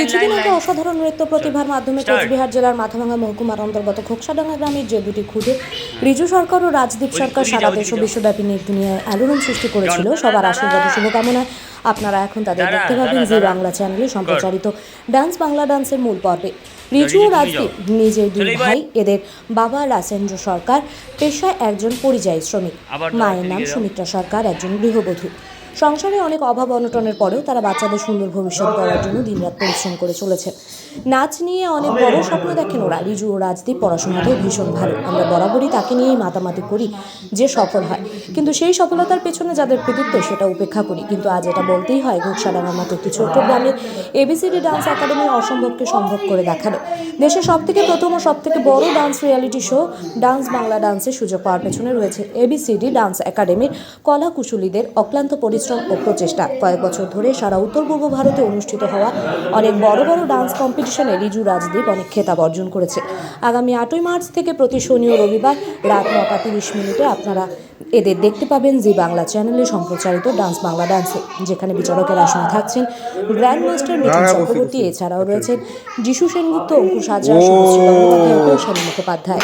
কিছুদিন আগে অসাধারণ নৃত্য প্রতিভার মাধ্যমে কোচবিহার জেলার মাথাভাঙ্গা মহকুমার অন্তর্গত খোকসাডাঙ্গা গ্রামের যে দুটি খুদে রিজু সরকার ও রাজদীপ সরকার সারা দেশ ও বিশ্বব্যাপী নেট দুনিয়ায় আলোড়ন সৃষ্টি করেছিল। সবার আশীর্বাদ ও শুভকামনায় আপনারা এখন তাদের দেখতে পাবেন জি বাংলা চ্যানেলে সম্প্রচারিত ডান্স বাংলা ডান্সের মূল পর্বে। রিজু ও রাজদীপ নিজের দুই ভাই এদের বাবা রাসেন্দ্র সরকার পেশায় একজন পরিযায়ী শ্রমিক। মায়ের নাম সুমিত্রা সরকার একজন গৃহবধূ। সংসারে অনেক অভাব অনটনের পরেও তারা বাচ্চাদের সুন্দর ভবিষ্যৎ গড়ার জন্য দিনরাত পরিশ্রম করে চলেছে নাচ নিয়ে অনেক বড় স্বপ্ন দেখেন ওরা। রিজু ও রাজদীপ পড়াশোনাতেও ভীষণ ভালো। আমরা বরাবরই তাকে নিয়েই মাতামাতি করি যে সফল হয়। কিন্তু সেই সফলতার পেছনে যাদের কৃতিত্ব সেটা উপেক্ষা করি। কিন্তু আজ এটা বলতেই হয় ঘোকসাডাঙ্গার মতো একটি ছোট্ট গ্রামে এবিসিডি ডান্স একাডেমি অসম্ভবকে সম্ভব করে দেখাল। দেশের সব থেকে প্রথম ও সব থেকে বড় dance reality show dance Bangla ডান্সের সুযোগ পাওয়ার পেছনে রয়েছে এবিসিডি ডান্স একাডেমির কলা কুশলীদের অক্লান্ত পরিশ্রম ও প্রচেষ্টা। কয়েক বছর ধরে সারা উত্তর পূর্ব ভারতে অনুষ্ঠিত হওয়া অনেক বড় বড় ডান্স কম্পিটিশনে রিজু রাজদীপ অনেক খেতাব অর্জন করেছে। আগামী আটই মার্চ থেকে প্রতি শনি ও রবিবার রাত নটা তিরিশ মিনিটে আপনারা এদের দেখতে পাবেন জি বাংলা চ্যানেলে সম্প্রচারিত ডান্স বাংলা ডান্সে যেখানে বিচারকের আসনে থাকছেন গ্র্যান্ড মাস্টার মিঠুন চক্রবর্তী এছাড়াও রয়েছেন যিশু সেনগুপ্ত অঙ্কুশ হাজরা মুখোপাধ্যায়।